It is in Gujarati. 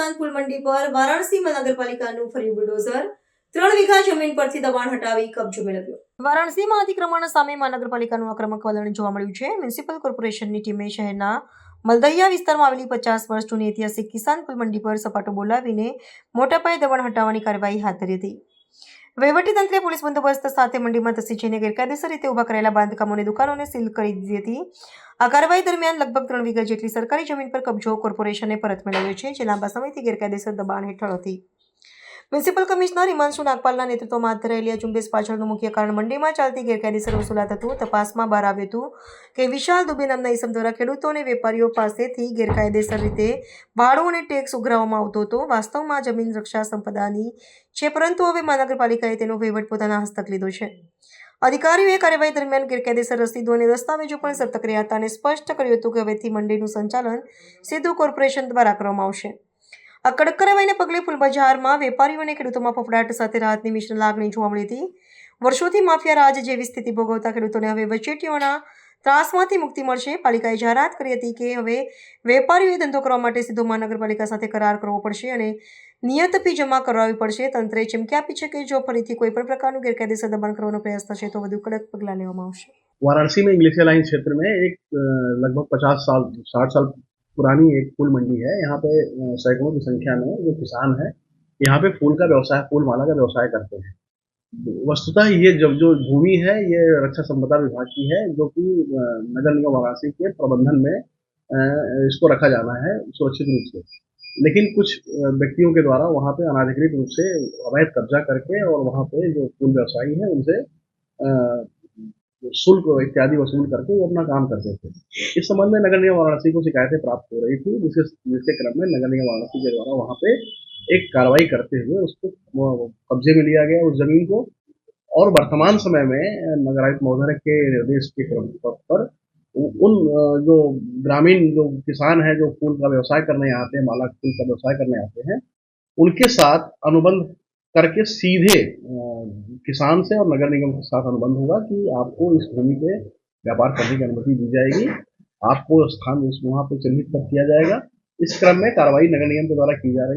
મંડી પર વારાણસી મહાનગરપાલિકાનું ફરી બુલડોઝર. ત્રણ વીઘા જમીન પરથી દબાણ હટાવી કબજો મેળવ્યો. વારાણસીમાં અતિક્રમણ સામે મહાનગરપાલિકાનું આક્રમક વલણ જોવા મળ્યું છે. મ્યુનિસિપલ કોર્પોરેશનની ટીમે શહેરના મલદૈયા વિસ્તારમાં આવેલી પચાસ વર્ષ જૂની ઐતિહાસિક કિસાન પુલ મંડી પર સપાટો બોલાવીને મોટા પાયે દબાણ હટાવવાની કાર્યવાહી હાથ ધરી હતી. વહીવટીતંત્રે પોલીસ બંદોબસ્ત સાથે મંડીમાં ધસી જઈને ગેરકાયદેસર રીતે ઊભા કરેલા બાંધકામોની દુકાનોને સીલ કરી દીધી હતી. આ કાર્યવાહી દરમિયાન લગભગ ત્રણ વીઘા જેટલી સરકારી જમીન પર કબજો કોર્પોરેશને પરત મેળવ્યો છે, જે લાંબા સમયથી ગેરકાયદેસર દબાણ હેઠળ હતી. મ્યુનિસિપલ કમિશનર હિમાંશુ નાગપાલના નેતૃત્વમાં હાથ ધરાયેલી આ ઝુંબેશ પાછળનું મુખ્ય કારણ મંડીમાં ચાલતી ગેરકાયદેસર વસૂલાત હતું. તપાસમાં બહાર આવ્યું હતું કે વિશાલ દુબે નામના ઇસમ દ્વારા ખેડૂતો અને વેપારીઓ પાસેથી ગેરકાયદેસર રીતે ભાડું અને ટેક્સ ઉઘરાવવામાં આવતો હતો. વાસ્તવમાં જમીન રક્ષા સંપદાની છે, પરંતુ હવે મહાનગરપાલિકાએ તેનો વહીવટ પોતાના હસ્તક લીધો છે. અધિકારીઓએ કાર્યવાહી દરમિયાન ગેરકાયદેસર રસીદો અને દસ્તાવેજો પણ સતર્ક રહ્યા હતા અને સ્પષ્ટ કર્યું હતું કે હવેથી મંડીનું સંચાલન સીધું કોર્પોરેશન દ્વારા કરવામાં આવશે. આ કડક કાર્યવાહીને પગલે ફૂલ બજારમાં વેપારીઓ અને ખેડૂતોમાં ફફડાટ સાથે રાહતની મિશ્ર લાગણી જોવા મળી હતી વર્ષોથી માફિયા રાજ જેવી સ્થિતિ ભોગવતા ખેડૂતોને હવે વચેટીઓના ત્રાસમાંથી મુક્તિ મળશે પાલિકાએ જાહેરાત કરી હતી કે હવે વેપારીઓએ ધંધો કરવા માટે સીધો મહાનગરપાલિકા સાથે કરાર કરવો પડશે અને નિયત ફી જમા કરાવવી પડશે તંત્રે ચીમકી આપી છે કે જો ફરીથી કોઈ પણ પ્રકારનું ગેરકાયદેસર દબાણ કરવાનો પ્રયાસ થશે તો વધુ કડક પગલાં લેવામાં આવશે वाराणसी में इंग्लिश लाइन क्षेत्र में एक अ, लगभग पचास साल साठ साल पुरानी एक फूल मंडी है। यहाँ पे सैकड़ों की संख्या में जो किसान है, यहाँ पे फूल का व्यवसाय फूल माला का व्यवसाय करते हैं। वस्तुतः ये जब जो भूमि है, ये रक्षा संपदा विभाग की है, जो कि नगर निगम वाराणसी के प्रबंधन में इसको रखा जाना है सुरक्षित रूप से। लेकिन कुछ व्यक्तियों के द्वारा वहाँ पे अनाधिकृत रूप से अवैध कब्जा करके और वहाँ पे जो फूल व्यवसायी है, उनसे शुल्क इत्यादि वसूल करके वो अपना काम करते थे। इस संबंध में नगर निगम वाराणसी को शिकायतें प्राप्त हो रही थी, जिसके जिसके क्रम में नगर निगम वाराणसी के द्वारा वहाँ पे एक कार्रवाई करते हुए उसको कब्जे में लिया गया, उस ज़मीन को। और वर्तमान समय में नगरायुक्त महोदय के निर्देश के क्रम पर उन, जो ग्रामीण, जो किसान हैं, जो फूल का व्यवसाय करने आते हैं, माला फूल का व्यवसाय करने आते हैं, उनके साथ अनुबंध करके सीधे किसान से और नगर निगम के साथ अनुबंध होगा कि आपको इस भूमि पे व्यापार करने की अनुमति दी जाएगी। आपको स्थान उस वहाँ चिन्हित कर किया जाएगा। इस क्रम में कार्रवाई नगर निगम के द्वारा की जा रही है।